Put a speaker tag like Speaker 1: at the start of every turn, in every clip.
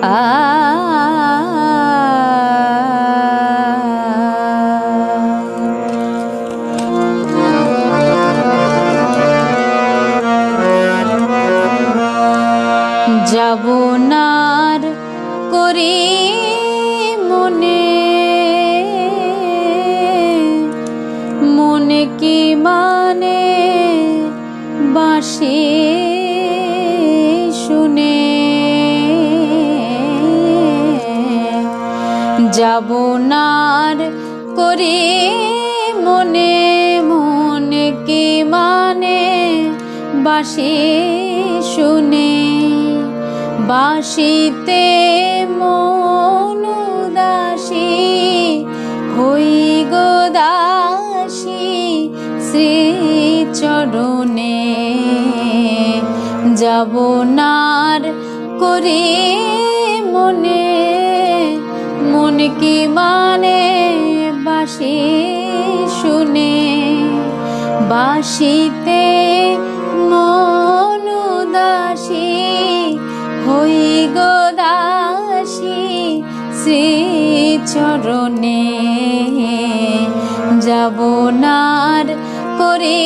Speaker 1: Ah. যাব নার করি মনে মনে কি মানে? বাসি শুনে বাসিতে মন উদাসী হই গো দাসী শ্রী চরণে যাব নার করি মন কি মানে? বাসি শুনে বাসিতে চরণে যাব নার করে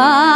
Speaker 1: মানে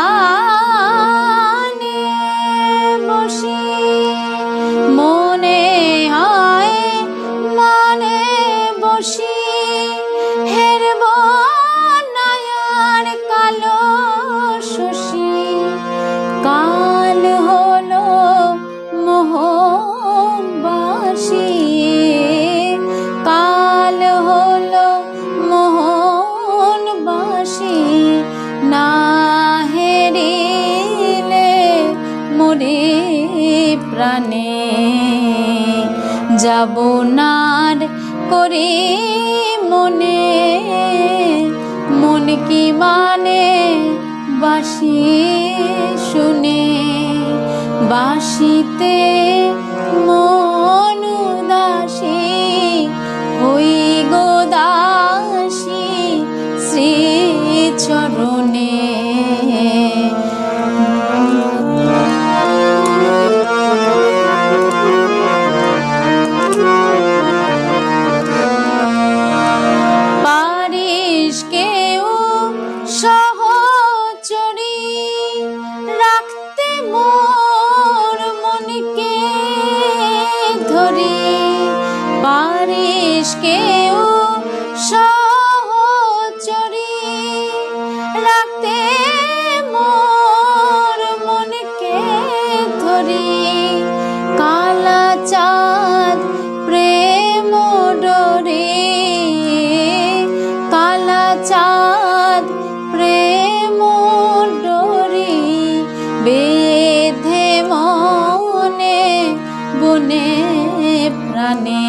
Speaker 1: যাব নার করে মনে। মন কি মানে বাসি শুনে? বাসিতে কেউ সহচরি, রাখতে মোর মনকে ধরি। কালা চাঁদ প্রেম ডরে, কালা চাঁদ মনে, বনে প্রাণে।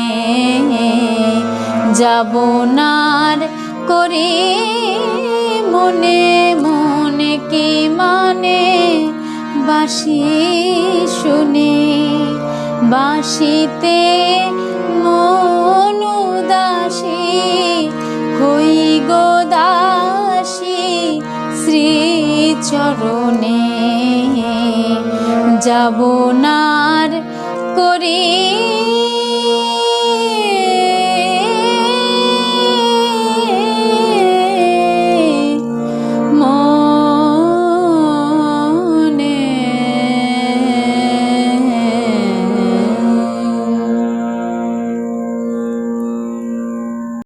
Speaker 1: যাব নার করে, মনে মনে কি মানে? বাসি শুনে বাসিতে মন উদাসী, হই গো দাসী শ্রী চরণে যাব নার করি